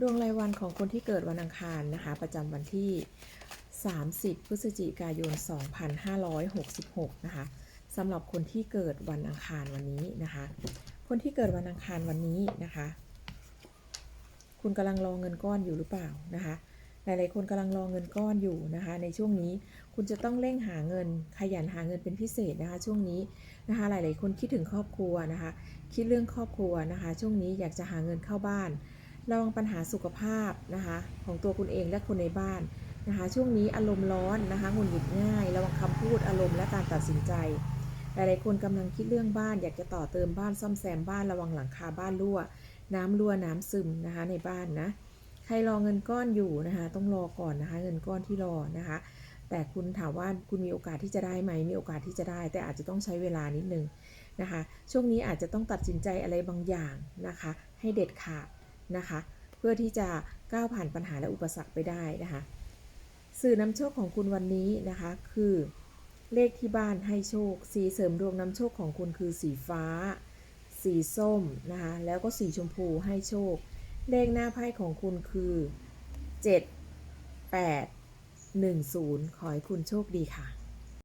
ดวงรายวันของคนที่เกิดวันอังคารนะคะ ประจำวันที่ 30 พฤศจิกายน 2566 นะคะสำหรับคนที่เกิดวันอังคารวันนี้นะคะ คนที่เกิดวันอังคารวันนี้นะคะ คุณกำลังรอเงินก้อนอยู่หรือเปล่านะคะ หลายๆคนกำลังรอเงินก้อนอยู่นะคะ ในช่วงนี้คุณจะต้องเร่งหาเงินขยันหาเงินเป็นพิเศษนะคะ ช่วงนี้นะคะ หลายๆคนคิดถึงครอบครัวนะคะ คิดเรื่องครอบครัวนะคะ ช่วงนี้อยากจะหาเงินเข้าบ้าน ระวังปัญหาสุขภาพนะคะของตัวคุณเองและคนในบ้านนะคะช่วงนี้อารมณ์ร้อนนะคะหงุดหงิดง่าย ระวังคำพูดอารมณ์และการตัดสินใจ หลายๆคนกำลังคิดเรื่องบ้าน อยากจะต่อเติมบ้านซ่อมแซมบ้านระวังหลังคาบ้านรั่ว น้ำรั่วน้ำซึมนะคะในบ้านนะใครรอเงินก้อนอยู่นะคะต้องรอก่อนนะคะเงินก้อนที่รอนะคะแต่คุณถามว่าคุณมีโอกาสที่จะได้ไหมมีโอกาสที่จะได้ แต่อาจจะต้องใช้เวลานิดนึงนะคะช่วงนี้อาจจะต้องตัดสินใจอะไรบางอย่างนะคะให้เด็ดขาด นะคะ เพื่อที่จะก้าวผ่านปัญหาและอุปสรรคไปได้นะคะ สื่อนำโชคของคุณวันนี้นะคะ คือเลขที่บ้านให้โชค สีเสริมดวงนำโชคของคุณคือสีฟ้า สีส้มนะคะ แล้วก็สีชมพูให้โชค เลขหน้าไพ่ของคุณคือ 7 8 1 0 ขอให้คุณโชคดีค่ะ